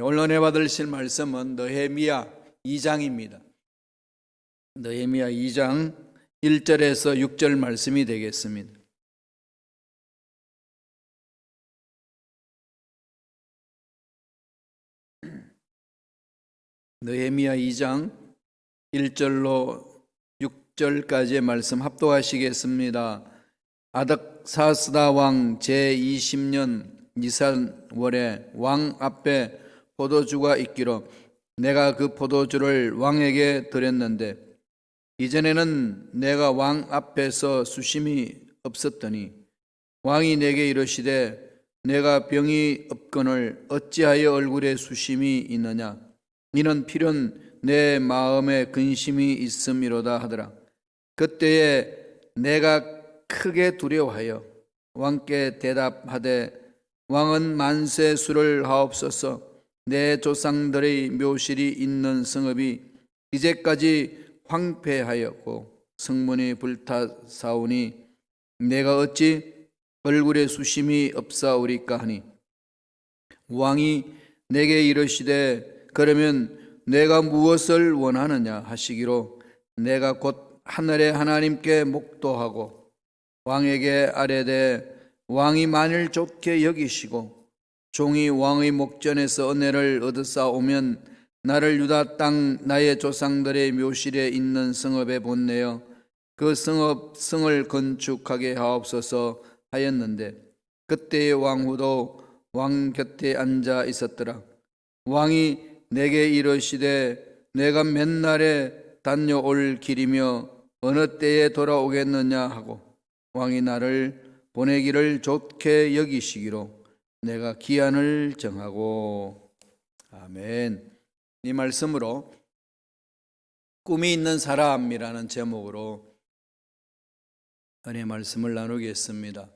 언론에 받으실 말씀은 느헤미야 2장입니다. 느헤미야 2장 1절에서 6절 말씀이 되겠습니다. 느헤미야 2장 1절로 6절까지의 말씀 합독하시겠습니다. 아닥사스다 왕 제20년 니산월에 왕 앞에 포도주가 있기로 내가 그 포도주를 왕에게 드렸는데 이전에는 내가 왕 앞에서 수심이 없었더니 왕이 내게 이르시되 내가 병이 없거늘 어찌하여 얼굴에 수심이 있느냐? 이는 필연 내 마음에 근심이 있음이로다 하더라. 그때에 내가 크게 두려워하여 왕께 대답하되 왕은 만세 수를 하옵소서 내 조상들의 묘실이 있는 성읍이 이제까지 황폐하였고 성문이 불타사오니 내가 어찌 얼굴에 수심이 없사오리까 하니? 왕이 내게 이르시되 그러면 내가 무엇을 원하느냐 하시기로 내가 곧 하늘의 하나님께 목도하고 왕에게 아뢰되 왕이 만일 좋게 여기시고 종이 왕의 목전에서 은혜를 얻으사오면 나를 유다 땅 나의 조상들의 묘실에 있는 성읍에 보내어 그 성읍 성을 건축하게 하옵소서 하였는데 그때의 왕후도 왕 곁에 앉아 있었더라. 왕이 내게 이르시되 내가 맨날에 다녀올 길이며 어느 때에 돌아오겠느냐 하고 왕이 나를 보내기를 좋게 여기시기로 내가 기한을 정하고 아멘. 이 말씀으로 꿈이 있는 사람이라는 제목으로 은혜 말씀을 나누겠습니다.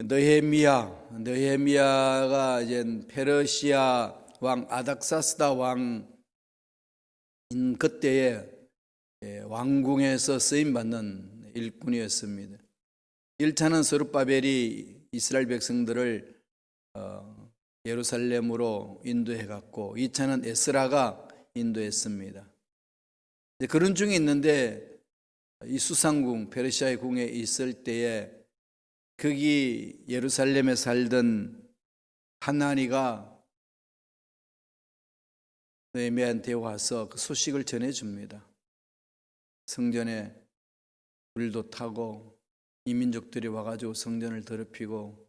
느헤미야, 느헤미야가 이제 페르시아 왕 아닥사스다 왕인 그때에 예, 왕궁에서 쓰임 받는 일꾼이었습니다. 1차는 서룹바벨이 이스라엘 백성들을 어, 예루살렘으로 인도해 갔고 2차는 에스라가 인도했습니다. 그런 중에 있는데 이 수상궁 페르시아의 궁에 있을 때에 거기 예루살렘에 살던 하나니가 느헤미야한테 와서 그 소식을 전해 줍니다. 성전에 불도 타고 이민족들이 와가지고 성전을 더럽히고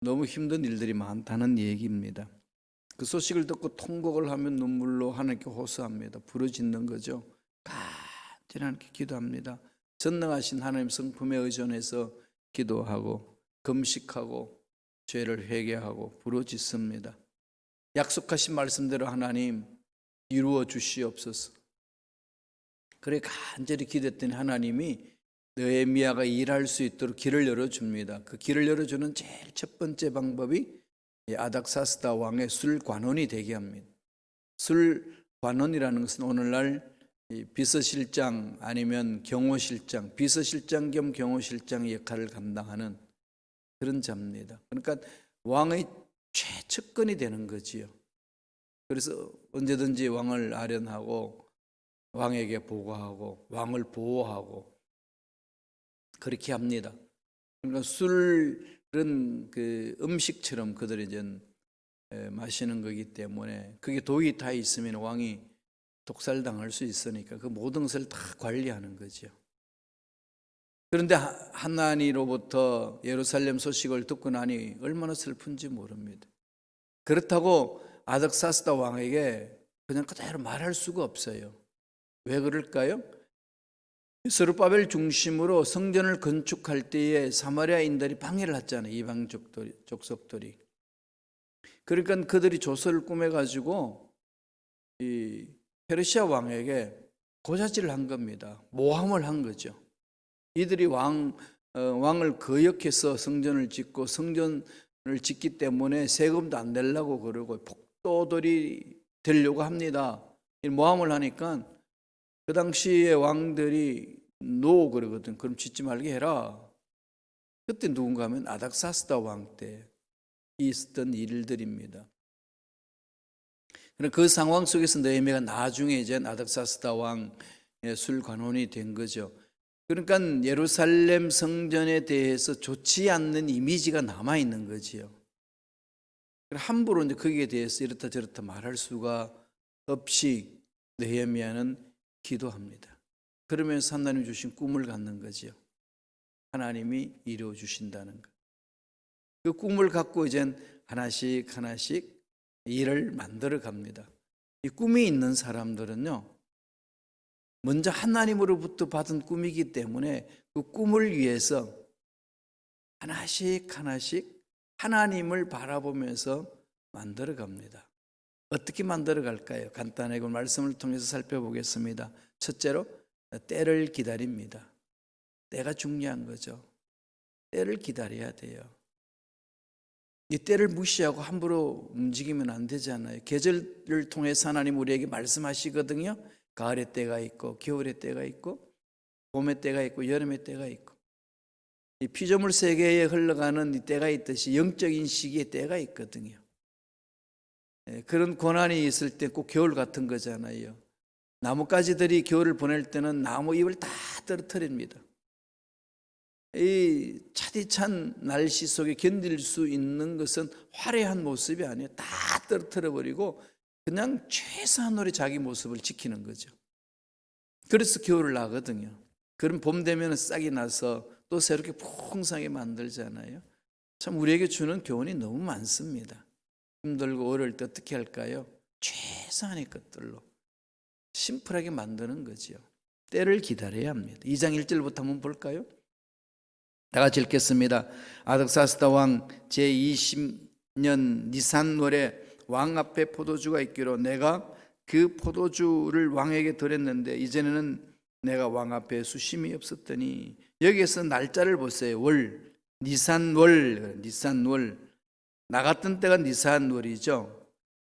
너무 힘든 일들이 많다는 얘기입니다. 그 소식을 듣고 통곡을 하면 눈물로 하나님께 호소합니다. 부르짖는 거죠. 간절히 하나님께 기도합니다. 전능하신 하나님 성품에 의존해서 기도하고 금식하고 죄를 회개하고 부르짖습니다. 약속하신 말씀대로 하나님 이루어 주시옵소서. 그래 간절히 기도했더니 하나님이 느헤미야가 일할 수 있도록 길을 열어줍니다. 그 길을 열어주는 제일 첫 번째 방법이 이 아닥사스다 왕의 술 관원이 되게 합니다. 술 관원이라는 것은 오늘날 이 비서실장 아니면 경호실장, 비서실장 겸 경호실장 역할을 감당하는 그런 자입니다. 그러니까 왕의 최측근이 되는 거지요. 그래서 언제든지 왕을 아련하고 왕에게 보고하고 왕을 보호하고 그렇게 합니다. 그러니까 술은 그 음식처럼 그들이 이제 마시는 거기 때문에 그게 독이 다 있으면 왕이 독살당할 수 있으니까 그 모든 것을 다 관리하는 거죠. 그런데 하나니로부터 예루살렘 소식을 듣고 나니 얼마나 슬픈지 모릅니다. 그렇다고 아덕사스다 왕에게 그냥 그대로 말할 수가 없어요. 왜 그럴까요? 스루바벨 중심으로 성전을 건축할 때에 사마리아인들이 방해를 했잖아요. 이방 족속들이. 그러니까 그들이 조서를 꾸며 가지고 이 페르시아 왕에게 고자질을 한 겁니다. 모함을 한 거죠. 이들이 왕 어, 왕을 거역해서 성전을 짓고 성전을 짓기 때문에 세금도 안 내려고 그러고 폭도들이 되려고 합니다. 모함을 하니까 그 당시에 왕들이 노 그러거든. 그럼 짓지 말게 해라. 그때 누군가 하면 아닥사스다 왕 때 있었던 일들입니다. 그그 상황 속에서 느헤미야가 나중에 이제 아닥사스다 왕의 술관원이 된 거죠. 그러니까 예루살렘 성전에 대해서 좋지 않는 이미지가 남아 있는 거지요. 함부로 이제 거기에 대해서 이렇다 저렇다 말할 수가 없이 느헤미야는 기도합니다. 그러면서 하나님 주신 꿈을 갖는 거지요. 하나님이 이루어 주신다는 것. 그 꿈을 갖고 이젠 하나씩 하나씩 일을 만들어 갑니다. 이 꿈이 있는 사람들은요, 먼저 하나님으로부터 받은 꿈이기 때문에 그 꿈을 위해서 하나씩 하나씩 하나님을 바라보면서 만들어 갑니다. 어떻게 만들어 갈까요? 간단하게 말씀을 통해서 살펴보겠습니다. 첫째로 때를 기다립니다. 때가 중요한 거죠. 때를 기다려야 돼요. 이 때를 무시하고 함부로 움직이면 안 되잖아요. 계절을 통해서 하나님 우리에게 말씀하시거든요. 가을의 때가 있고 겨울의 때가 있고 봄의 때가 있고 여름의 때가 있고 이 피조물 세계에 흘러가는 이 때가 있듯이 영적인 시기의 때가 있거든요. 예, 그런 고난이 있을 때 꼭 겨울 같은 거잖아요. 나뭇가지들이 겨울을 보낼 때는 나무 잎을 다 떨어뜨립니다. 이 차디찬 날씨 속에 견딜 수 있는 것은 화려한 모습이 아니에요. 다 떨어뜨려 버리고 그냥 최소한으로 자기 모습을 지키는 거죠. 그래서 겨울을 나거든요. 그럼 봄 되면 싹이 나서 또 새롭게 풍성하게 만들잖아요. 참 우리에게 주는 교훈이 너무 많습니다. 힘들고 어려울 때 어떻게 할까요? 최소한의 것들로 심플하게 만드는 거지요. 때를 기다려야 합니다. 2장 1절부터 한번 볼까요? 다 같이 읽겠습니다. 아덕사스다 왕 제20년 니산월에 왕 앞에 포도주가 있기로 내가 그 포도주를 왕에게 드렸는데 이전에는 내가 왕 앞에 수심이 없었더니 여기에서 날짜를 보세요. 월 니산월 니산월 나 같은 때가 니산월이죠.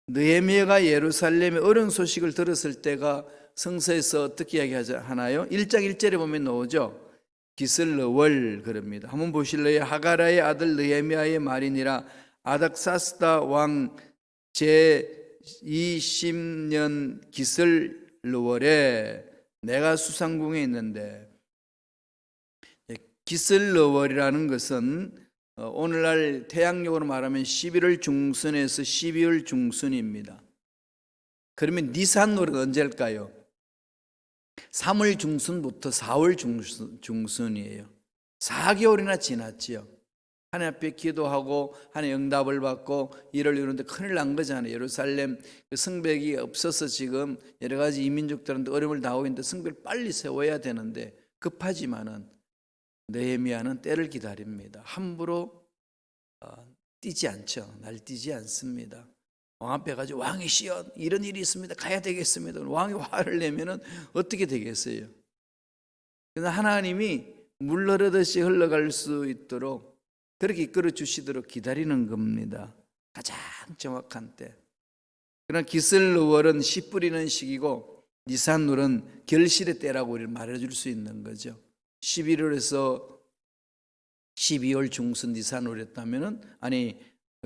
느헤미야가 예루살렘의 어려운 소식을 들었을 때가 성서에서 어떻게 이야기하나요? 1장 1절에 보면 나오죠. 기슬러월 그럽니다. 한번 보실래요? 하가라의 아들 느헤미야의 말이니라 아닥사스다 왕 제20년 기슬러월에 내가 수상궁에 있는데 기슬러월이라는 것은 어, 오늘날 태양력으로 말하면 11월 중순에서 12월 중순입니다. 그러면 니산월은 언제일까요? 3월 중순부터 4월 중순, 중순이에요. 4개월이나 지났지요. 하나님 앞에 기도하고 하나님 응답을 받고 일을 이루는데 큰일 난 거잖아요. 예루살렘 그 성벽이 없어서 지금 여러 가지 이민족들한테 어려움을 당하고 있는데 성벽을 빨리 세워야 되는데 급하지만은 느헤미야는 때를 기다립니다. 함부로 어, 뛰지 않죠. 날뛰지 않습니다. 왕 앞에 가지고 왕이시여 이런 일이 있습니다. 가야 되겠습니다. 왕이 화를 내면은 어떻게 되겠어요? 그러나 하나님이 물 흐르듯이 흘러갈 수 있도록 그렇게 이끌어 주시도록 기다리는 겁니다. 가장 정확한 때. 그러나 기슬월은 씨 뿌리는 시기고 니산월은 결실의 때라고 우리를 말해줄 수 있는 거죠. 11월에서 12월 중순 니산월이었다면은 아니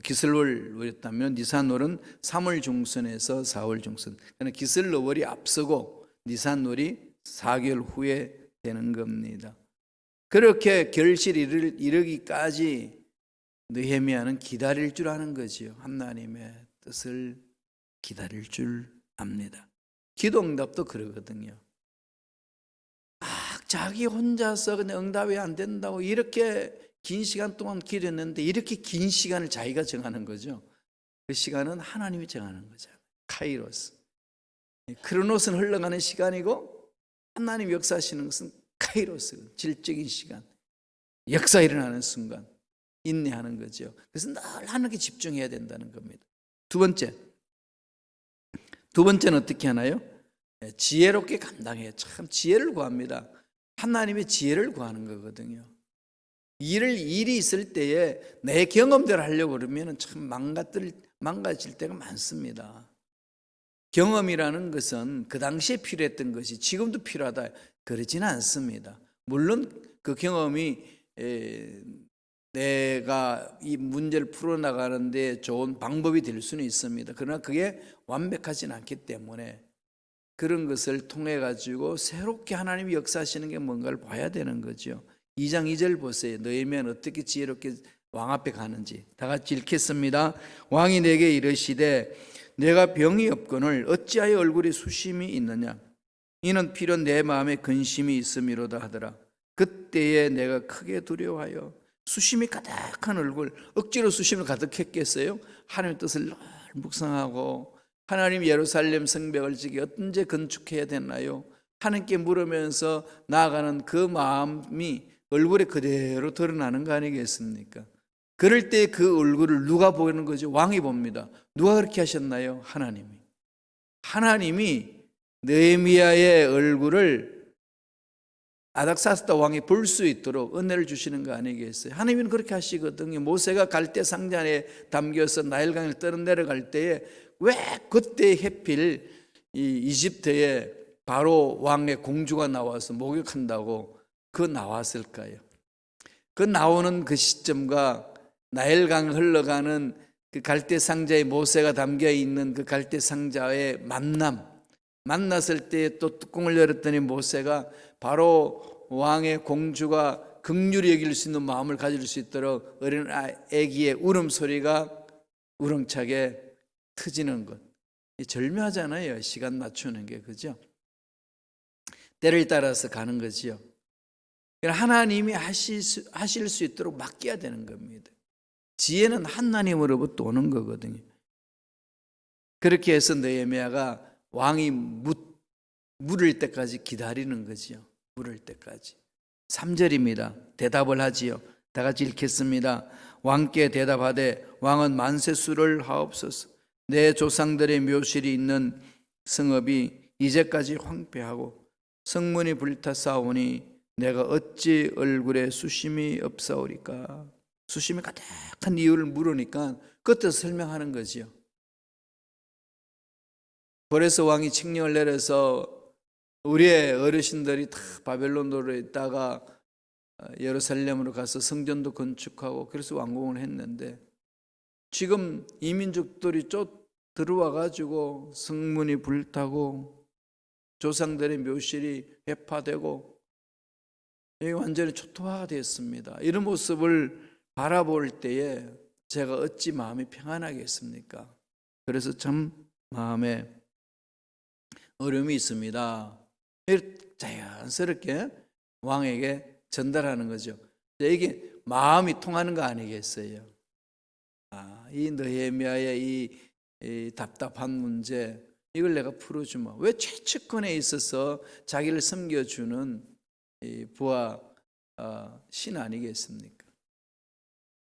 기슬월이었다면 니산월은 3월 중순에서 4월 중순. 그러나 기슬월이 앞서고 니산월이 4개월 후에 되는 겁니다. 그렇게 결실 이르, 이르기까지 느헤미야는 기다릴 줄 아는 거지요. 하나님의 뜻을 기다릴 줄 압니다. 기도 응답도 그러거든요. 막 자기 혼자서 그냥 응답이 안 된다고 이렇게 긴 시간 동안 기도했는데 이렇게 긴 시간을 자기가 정하는 거죠. 그 시간은 하나님이 정하는 거죠. 카이로스. 크로노스는 흘러가는 시간이고 하나님 역사하시는 것은 카이로스, 질적인 시간. 역사 일어나는 순간 인내하는 거죠. 그래서 늘 하나님께 집중해야 된다는 겁니다. 두 번째. 두 번째는 어떻게 하나요? 예, 지혜롭게 감당해요. 참 지혜를 구합니다. 하나님의 지혜를 구하는 거거든요. 일을 일이 있을 때에 내 경험대로 하려고 그러면 참 망가질 망가질 때가 많습니다. 경험이라는 것은 그 당시에 필요했던 것이 지금도 필요하다 그러지는 않습니다. 물론 그 경험이 내가 이 문제를 풀어나가는데 좋은 방법이 될 수는 있습니다. 그러나 그게 완벽하진 않기 때문에 그런 것을 통해 가지고 새롭게 하나님이 역사하시는 게 뭔가를 봐야 되는 거죠. 2장 2절 보세요. 너희면 어떻게 지혜롭게 왕 앞에 가는지 다 같이 읽겠습니다. 왕이 내게 이르시되 내가 병이 없거늘 어찌하여 얼굴에 수심이 있느냐 이는 필연 내 마음에 근심이 있음이로다 하더라. 그때에 내가 크게 두려워하여 수심이 가득한 얼굴 억지로 수심을 가득했겠어요? 하나님의 뜻을 늘 묵상하고 하나님 예루살렘 성벽을 지기 언제 건축해야 되나요? 하나님께 물으면서 나아가는 그 마음이 얼굴에 그대로 드러나는 거 아니겠습니까? 그럴 때 그 얼굴을 누가 보는 거죠? 왕이 봅니다. 누가 그렇게 하셨나요? 하나님이. 하나님이 느헤미야의 얼굴을 아닥사스다 왕이 볼 수 있도록 은혜를 주시는 거 아니겠어요? 하나님은 그렇게 하시거든요. 모세가 갈대 상자 안에 담겨서 나일강을 떠 내려갈 때에 왜 그때 해필 이 이집트에 바로 왕의 공주가 나와서 목욕한다고 그 나왔을까요? 그 나오는 그 시점과 나일강 흘러가는 그 갈대 상자에 모세가 담겨 있는 그 갈대 상자의 만남 만났을 때 또 뚜껑을 열었더니 모세가 바로 왕의 공주가 극률이 여길 수 있는 마음을 가질 수 있도록 어린 아기의 울음소리가 우렁차게 터지는 것. 이 절묘하잖아요. 시간 맞추는 게 그죠? 때를 따라서 가는 거지요. 그러니까 하나님이 하실 수, 하실 수 있도록 맡겨야 되는 겁니다. 지혜는 하나님으로부터 오는 거거든요. 그렇게 해서 느헤미야가 왕이 묻, 물을 때까지 기다리는 거지요. 물을 때까지. 3절입니다. 대답을 하지요. 다 같이 읽겠습니다. 왕께 대답하되 왕은 만세 수를 하옵소서. 내 조상들의 묘실이 있는 성읍이 이제까지 황폐하고 성문이 불타싸우니 내가 어찌 얼굴에 수심이 없사오리까? 수심이 가득한 이유를 물으니까 그것도 설명하는 거지요. 그래서 왕이 칙령을 내려서 우리의 어르신들이 다 바벨론도로 있다가 예루살렘으로 가서 성전도 건축하고 그래서 왕궁을 했는데 지금 이민족들이 쫓 들어와 가지고 성문이 불타고 조상들의 묘실이 회파되고 이게 완전히 초토화가 되었습니다. 이런 모습을 바라볼 때에 제가 어찌 마음이 평안하겠습니까? 그래서 참 마음에 어려움이 있습니다. 자연스럽게 왕에게 전달하는 거죠. 이게 마음이 통하는 거 아니겠어요? 아, 이 느헤미야의 이, 이 답답한 문제 이걸 내가 풀어주마. 왜 최측근에 있어서 자기를 섬겨주는 이 부하 어, 신 아니겠습니까?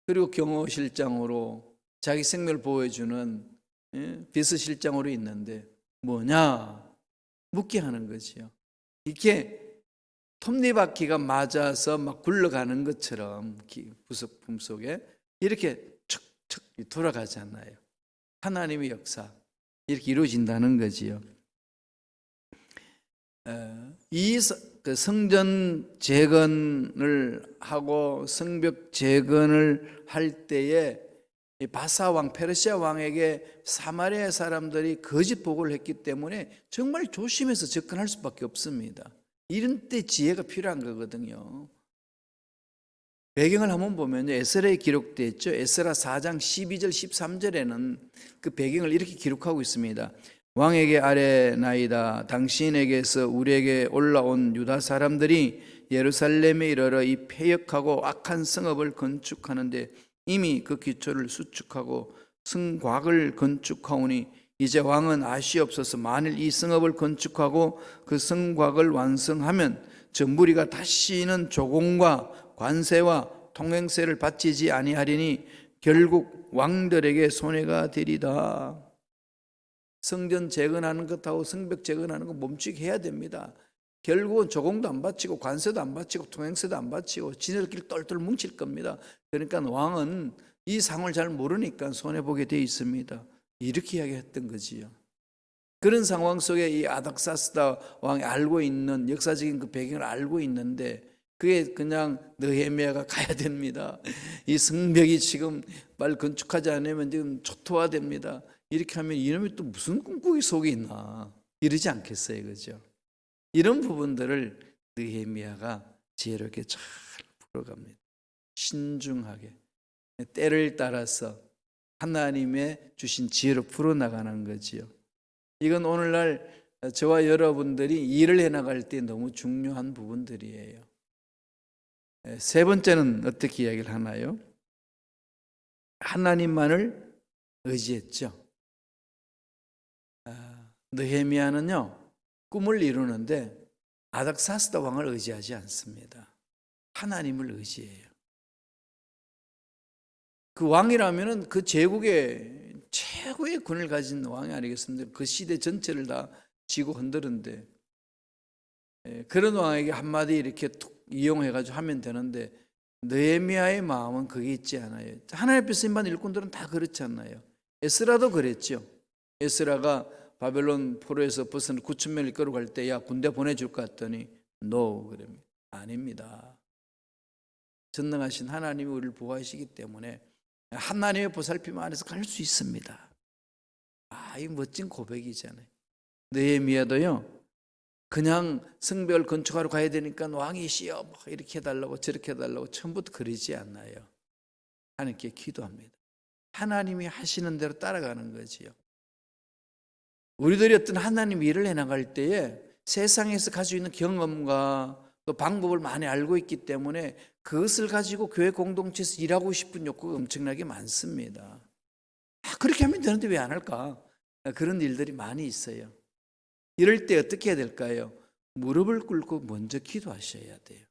그리고 경호실장으로 자기 생명을 보호해주는 예? 비서실장으로 있는데 뭐냐 묻게 하는 거지요. 이게 톱니바퀴가 맞아서 막 굴러가는 것처럼 부속품 속에 이렇게 돌아가잖아요. 하나님의 역사 이렇게 이루어진다는 거지요. 이그 성전 재건을 하고 성벽 재건을 할 때에 바사 왕 페르시아 왕에게 사마리아 사람들이 거짓 보고를 했기 때문에 정말 조심해서 접근할 수밖에 없습니다. 이런 때 지혜가 필요한 거거든요. 배경을 한번 보면요. 에스라에 기록되어 있죠. 에스라 4장 12절 13절에는 그 배경을 이렇게 기록하고 있습니다. 왕에게 아뢰나이다. 당신에게서 우리에게 올라온 유다 사람들이 예루살렘에 이르러 이 폐역하고 악한 성읍을 건축하는데 이미 그 기초를 수축하고 성곽을 건축하오니 이제 왕은 아시옵소서 만일 이 성읍을 건축하고 그 성곽을 완성하면 저 무리가 다시는 조공과 관세와 통행세를 바치지 아니하리니 결국 왕들에게 손해가 되리다. 성전 재건하는 것하고 성벽 재건하는 거 멈추게 해야 됩니다. 결국은 조공도 안 바치고 관세도 안 바치고 통행세도 안 바치고 지네들끼리 똘똘 뭉칠 겁니다. 그러니까 왕은 이 상을 잘 모르니까 손해 보게 돼 있습니다. 이렇게 이야기했던 거지요. 그런 상황 속에 이 아닥사스다 왕이 알고 있는 역사적인 그 배경을 알고 있는데 그게 그냥 느헤미야가 가야 됩니다. 이 성벽이 지금 말 건축하지 않으면 지금 초토화됩니다. 이렇게 하면 이놈이 또 무슨 꿈꾸기 속에 있나 이러지 않겠어요, 그죠? 이런 부분들을 느헤미야가 지혜롭게 잘 풀어갑니다. 신중하게 때를 따라서 하나님의 주신 지혜로 풀어나가는 거지요. 이건 오늘날 저와 여러분들이 일을 해나갈 때 너무 중요한 부분들이에요. 예, 세 번째는 어떻게 이야기를 하나요? 하나님만을 의지했죠. 아, 느헤미야는요 꿈을 이루는데 아닥사스다 왕을 의지하지 않습니다. 하나님을 의지해요. 그 왕이라면은 그 제국의 최고의 군을 가진 왕이 아니겠습니까? 그 시대 전체를 다 쥐고 흔드는데 예, 그런 왕에게 한마디 이렇게 툭 이용해가지고 하면 되는데 느헤미야의 마음은 그게 있지 않아요. 하나님 앞에 쓰임받 일꾼들은 다 그렇지 않나요? 에스라도 그랬죠. 에스라가 바벨론 포로에서 벗어나 9천 명을 이끌어 갈 때 야 군대 보내줄 것 같더니 no 그럽니다. 아닙니다. 전능하신 하나님이 우리를 보호하시기 때문에 하나님의 보살핌 안에서 갈 수 있습니다. 아, 이 멋진 고백이잖아요. 느헤미야도요. 그냥 성벽을 건축하러 가야 되니까 왕이시여 막 이렇게 해달라고 저렇게 해달라고 처음부터 그러지 않나요. 하나님께 기도합니다. 하나님이 하시는 대로 따라가는 거지요. 우리들이 어떤 하나님 일을 해나갈 때에 세상에서 가지고 있는 경험과 또 방법을 많이 알고 있기 때문에 그것을 가지고 교회 공동체에서 일하고 싶은 욕구가 엄청나게 많습니다. 아, 그렇게 하면 되는데 왜 안 할까? 그런 일들이 많이 있어요. 이럴 때 어떻게 해야 될까요? 무릎을 꿇고 먼저 기도하셔야 돼요.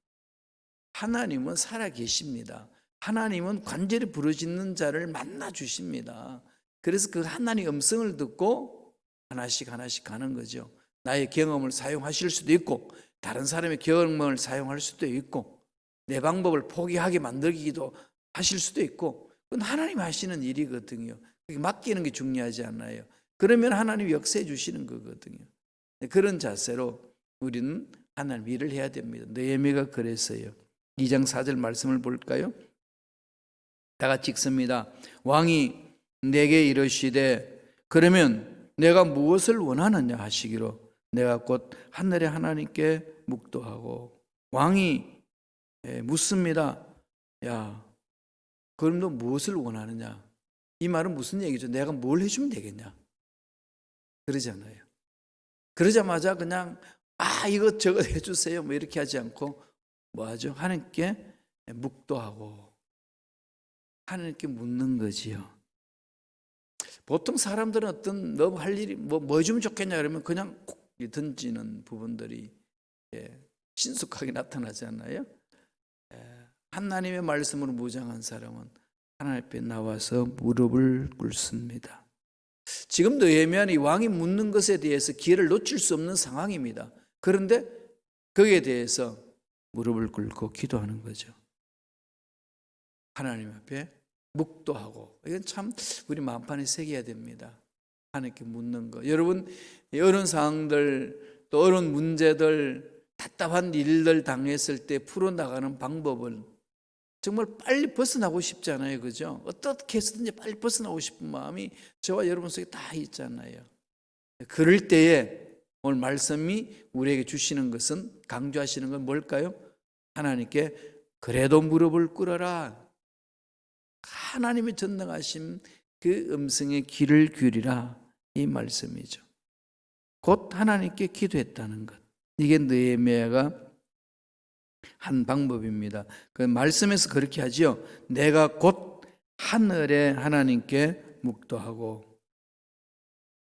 하나님은 살아 계십니다. 하나님은 관절이 부러지는 자를 만나 주십니다. 그래서 그 하나님 음성을 듣고 하나씩 하나씩 가는 거죠. 나의 경험을 사용하실 수도 있고 다른 사람의 경험을 사용할 수도 있고 내 방법을 포기하게 만들기도 하실 수도 있고 그건 하나님 하시는 일이거든요. 맡기는 게 중요하지 않아요. 그러면 하나님 역사해 주시는 거거든요. 네, 그런 자세로 우리는 하나님 일을 해야 됩니다. 느헤미가 그랬어요. 2장 4절 말씀을 볼까요? 다 같이 읽습니다. 왕이 내게 이르시되 그러면 내가 무엇을 원하느냐 하시기로 내가 곧 하늘의 하나님께 묵도하고 왕이 예, 묻습니다. 야, 그럼 너 무엇을 원하느냐? 이 말은 무슨 얘기죠? 내가 뭘 해주면 되겠냐? 그러잖아요. 그러자마자 그냥 아 이것 저것 해주세요 뭐 이렇게 하지 않고 뭐 하죠? 하나님께 묵도하고 하나님께 묻는 거지요. 보통 사람들은 어떤 너무 할 일이 뭐, 뭐 해주면 좋겠냐 그러면 그냥 콕 던지는 부분들이 예, 신속하게 나타나잖아요. 예, 하나님의 말씀으로 무장한 사람은 하나님 앞에 나와서 무릎을 꿇습니다. 지금 느헤미야는 이 왕이 묻는 것에 대해서 기회를 놓칠 수 없는 상황입니다. 그런데 거기에 대해서 무릎을 꿇고 기도하는 거죠. 하나님 앞에 묵도하고 이건 참 우리 마음판에 새겨야 됩니다. 하나님께 묻는 거. 여러분 어려운 상황들 또 어려운 문제들 답답한 일들 당했을 때 풀어나가는 방법은 정말 빨리 벗어나고 싶잖아요. 그죠? 어떻게 해서든지 빨리 벗어나고 싶은 마음이 저와 여러분 속에 다 있잖아요. 그럴 때에 오늘 말씀이 우리에게 주시는 것은 강조하시는 건 뭘까요? 하나님께 그래도 무릎을 꿇어라. 하나님의 전능하심 그 음성의 귀를 기울이라 이 말씀이죠. 곧 하나님께 기도했다는 것. 이게 느헤미야가 한 방법입니다. 그 말씀에서 그렇게 하지요. 내가 곧 하늘에 하나님께 묵도하고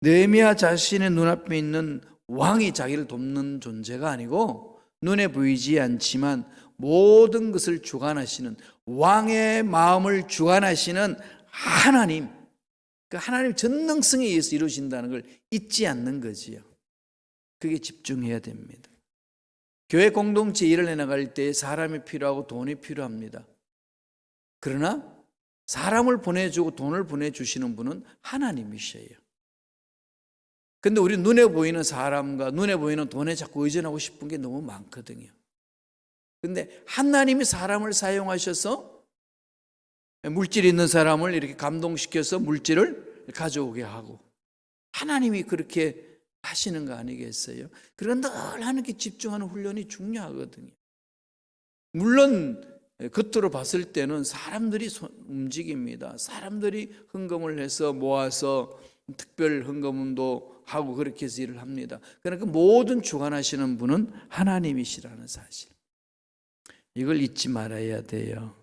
느헤미야 자신의 눈앞에 있는 왕이 자기를 돕는 존재가 아니고 눈에 보이지 않지만 모든 것을 주관하시는 왕의 마음을 주관하시는 하나님 그 하나님 전능성에 의해서 이루어진다는 걸 잊지 않는 거지요. 그게 집중해야 됩니다. 교회 공동체 일을 해나갈 때 사람이 필요하고 돈이 필요합니다. 그러나 사람을 보내주고 돈을 보내주시는 분은 하나님이셔요. 근데 우리 눈에 보이는 사람과 눈에 보이는 돈에 자꾸 의존하고 싶은 게 너무 많거든요. 근데 하나님이 사람을 사용하셔서 물질 있는 사람을 이렇게 감동시켜서 물질을 가져오게 하고 하나님이 그렇게 하시는 거 아니겠어요? 그런 늘 하나님께 집중하는 훈련이 중요하거든요. 물론 겉으로 봤을 때는 사람들이 손- 움직입니다. 사람들이 헌금을 해서 모아서 특별 헌금도 하고 그렇게 해서 일을 합니다. 그러니까 모든 주관하시는 분은 하나님이시라는 사실. 이걸 잊지 말아야 돼요.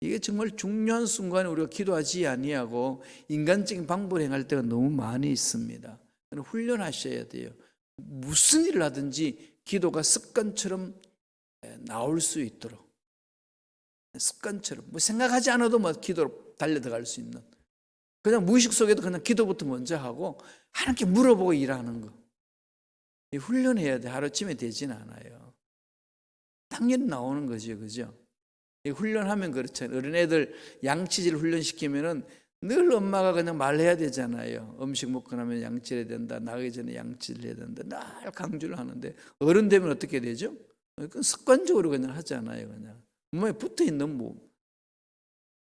이게 정말 중요한 순간에 우리가 기도하지 아니하고 인간적인 방법을 행할 때가 너무 많이 있습니다. 훈련하셔야 돼요. 무슨 일을 하든지 기도가 습관처럼 나올 수 있도록 습관처럼 뭐 생각하지 않아도 뭐 기도로 달려 들어갈 수 있는 그냥 무의식 속에도 그냥 기도부터 먼저 하고 하나님께 물어보고 일하는 거. 이 훈련해야 돼. 하루쯤에 되진 않아요. 당연히 나오는 거죠. 그죠? 이 훈련하면 그렇잖아요. 어린애들 양치질 훈련시키면은 늘 엄마가 그냥 말해야 되잖아요. 음식 먹고 나면 양치해야 된다. 나가기 전에 양치를 해야 된다. 늘 강조를 하는데 어른 되면 어떻게 되죠? 그건 습관적으로 그냥 하잖아요. 그냥 몸에 붙어 있는 뭐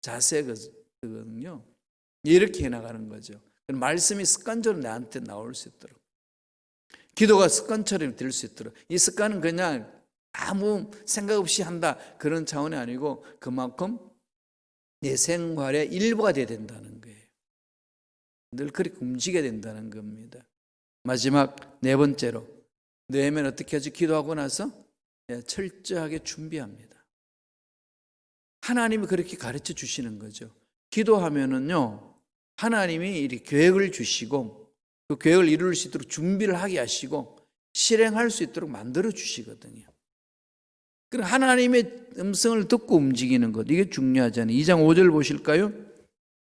자세거든요. 이렇게 해 나가는 거죠. 말씀이 습관적으로 나한테 나올 수 있도록. 기도가 습관처럼 될 수 있도록. 이 습관은 그냥 아무 생각 없이 한다. 그런 차원이 아니고 그만큼 내 생활의 일부가 돼야 된다는 거예요. 늘 그렇게 움직여야 된다는 겁니다. 마지막 네 번째로. 내면 어떻게 하지? 기도하고 나서 예, 철저하게 준비합니다. 하나님이 그렇게 가르쳐 주시는 거죠. 기도하면은요, 하나님이 이렇게 계획을 주시고, 그 계획을 이룰 수 있도록 준비를 하게 하시고, 실행할 수 있도록 만들어 주시거든요. 그럼 하나님의 음성을 듣고 움직이는 것, 이게 중요하잖아요. 2장 5절 보실까요?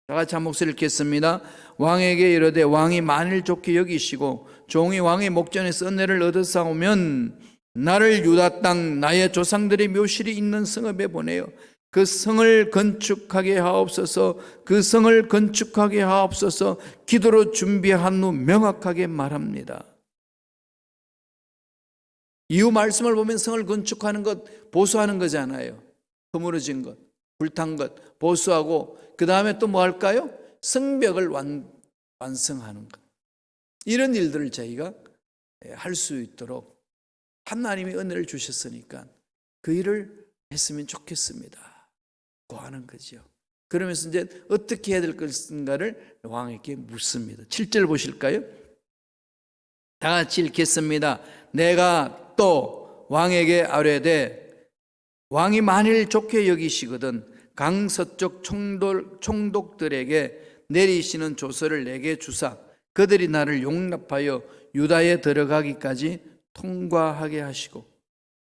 다 같이 한 목소리 읽겠습니다. 왕에게 이르되 왕이 만일 좋게 여기시고 종이 왕의 목전에서 은혜를 얻어 싸우면 나를 유다 땅 나의 조상들의 묘실이 있는 성읍에 보내요. 그 성을 건축하게 하옵소서 그 성을 건축하게 하옵소서 기도로 준비한 후 명확하게 말합니다. 이후 말씀을 보면 성을 건축하는 것 보수하는 거잖아요. 허물어진 것, 불탄 것 보수하고 그 다음에 또 뭐 할까요? 성벽을 완, 완성하는 것. 이런 일들을 저희가 할 수 있도록 하나님이 은혜를 주셨으니까 그 일을 했으면 좋겠습니다. 고하는 거죠. 그러면서 이제 어떻게 해야 될 것인가를 왕에게 묻습니다. 7절 보실까요? 다 같이 읽겠습니다. 내가 또 왕에게 아뢰되 왕이 만일 좋게 여기시거든 강서쪽 총독, 총독들에게 내리시는 조서를 내게 주사 그들이 나를 용납하여 유다에 들어가기까지 통과하게 하시고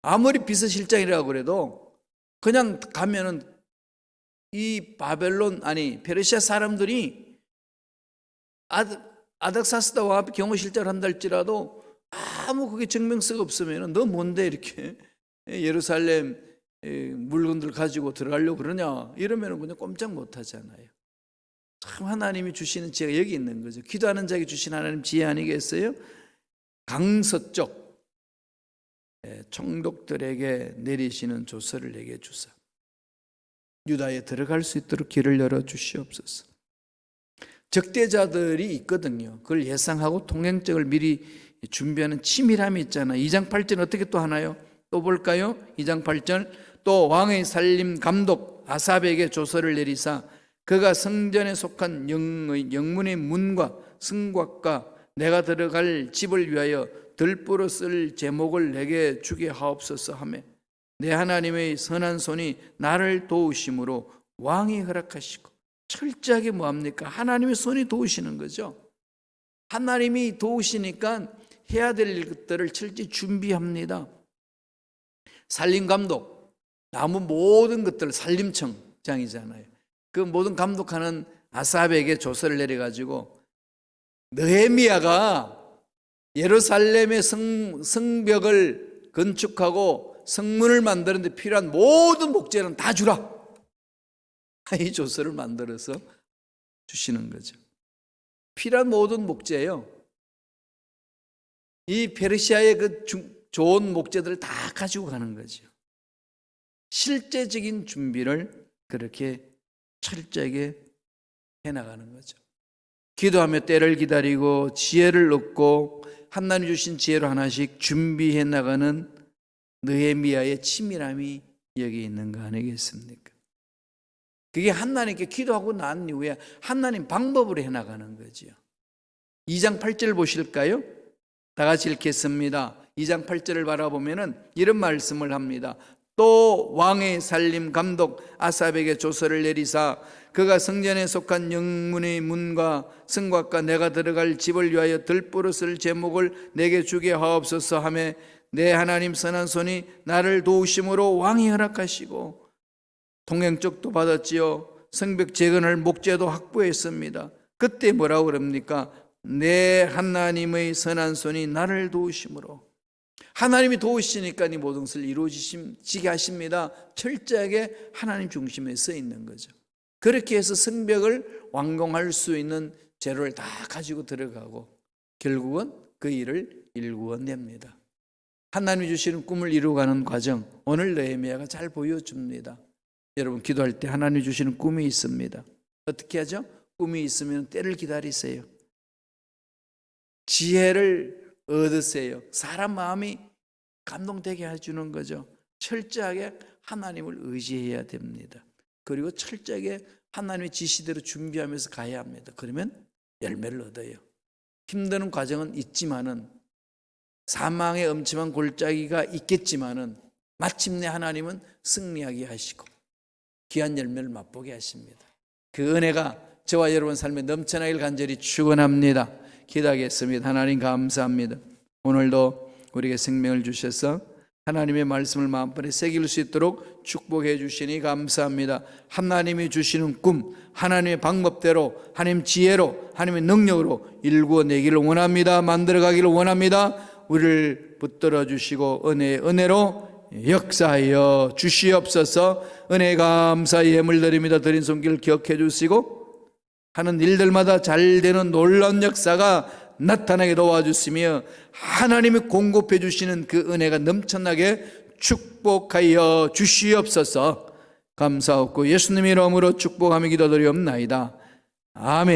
아무리 비서실장이라고 그래도 그냥 가면은 이 바벨론 아니 페르시아 사람들이 아드, 아닥사스다와 경호실장을 한다 할지라도 아무 그게 증명서가 없으면 너 뭔데 이렇게 예루살렘 물건들 가지고 들어가려고 그러냐 이러면 그냥 꼼짝 못 하잖아요. 참 하나님이 주시는 지혜가 여기 있는 거죠. 기도하는 자에게 주신 하나님 지혜 아니겠어요? 강서쪽 총독들에게 내리시는 조서를 내게 주사. 유다에 들어갈 수 있도록 길을 열어 주시옵소서. 적대자들이 있거든요. 그걸 예상하고 통행증을 미리 준비하는 치밀함이 있잖아요. 2장 8절 어떻게 또 하나요? 또 볼까요? 2장 8절 또 왕의 살림 감독 아삽에게 조서를 내리사 그가 성전에 속한 영의 영문의 문과 승곽과 내가 들어갈 집을 위하여 들보로 쓸 제목을 내게 주게 하옵소서 하매 내 하나님의 선한 손이 나를 도우심으로 왕이 허락하시고 철저하게 뭐합니까? 하나님의 손이 도우시는 거죠. 하나님이 도우시니까 해야 될 것들을 철저히 준비합니다. 살림 감독, 나무 모든 것들 살림청장이잖아요. 그 모든 감독하는 아삽에게 조서를 내려가지고 느헤미야가 예루살렘의 성, 성벽을 건축하고 성문을 만드는데 필요한 모든 목재는 다 주라. 이 조서를 만들어서 주시는 거죠. 필요한 모든 목재예요. 이 페르시아의 그 중, 좋은 목재들을 다 가지고 가는 거죠. 실제적인 준비를 그렇게 철저하게 해나가는 거죠. 기도하며 때를 기다리고 지혜를 얻고 하나님 주신 지혜로 하나씩 준비해 나가는 느헤미야의 치밀함이 여기 있는 거 아니겠습니까? 그게 하나님께 기도하고 난 이후에 하나님 방법으로 해 나가는 거지요. 2장 8절 보실까요? 다 같이 읽겠습니다. 2장 8절을 바라보면은 이런 말씀을 합니다. 또 왕의 살림 감독 아삽에게 조서를 내리사 그가 성전에 속한 영문의 문과 성곽과 내가 들어갈 집을 위하여 들보릇을 제목을 내게 주게 하옵소서 하매 내 하나님 선한 손이 나를 도우심으로 왕이 허락하시고 동행적도 받았지요. 성벽 재건할 목재도 확보했습니다. 그때 뭐라고 그럽니까? 내 하나님의 선한 손이 나를 도우심으로 하나님이 도우시니까 이 모든 것을 이루어지게 하십니다. 철저하게 하나님 중심에 서 있는 거죠. 그렇게 해서 성벽을 완공할 수 있는 재료를 다 가지고 들어가고 결국은 그 일을 일구어냅니다. 하나님이 주시는 꿈을 이루어가는 과정 오늘 느헤미야가 잘 보여줍니다. 여러분 기도할 때 하나님 주시는 꿈이 있습니다. 어떻게 하죠? 꿈이 있으면 때를 기다리세요. 지혜를 얻으세요. 사람 마음이 감동되게 해주는 거죠. 철저하게 하나님을 의지해야 됩니다. 그리고 철저하게 하나님의 지시대로 준비하면서 가야 합니다. 그러면 열매를 얻어요. 힘드는 과정은 있지만은 사망의 엄침한 골짜기가 있겠지만은 마침내 하나님은 승리하게 하시고 귀한 열매를 맛보게 하십니다. 그 은혜가 저와 여러분 삶에 넘쳐나길 간절히 축원합니다. 기도하겠습니다. 하나님 감사합니다. 오늘도 우리에게 생명을 주셔서 하나님의 말씀을 마음번에 새길 수 있도록 축복해 주시니 감사합니다. 하나님이 주시는 꿈, 하나님의 방법대로, 하나님 지혜로, 하나님의 능력으로 일구어내기를 원합니다. 만들어가기를 원합니다. 우리를 붙들어 주시고 은혜의 은혜로 역사하여 주시옵소서 은혜 감사의 예물 드립니다. 드린 손길 기억해 주시고 하는 일들마다 잘 되는 놀라운 역사가 나타나게 도와주시며 하나님이 공급해 주시는 그 은혜가 넘쳐나게 축복하여 주시옵소서 감사하고 예수님 이름으로 축복하며 기도드리옵나이다. 아멘.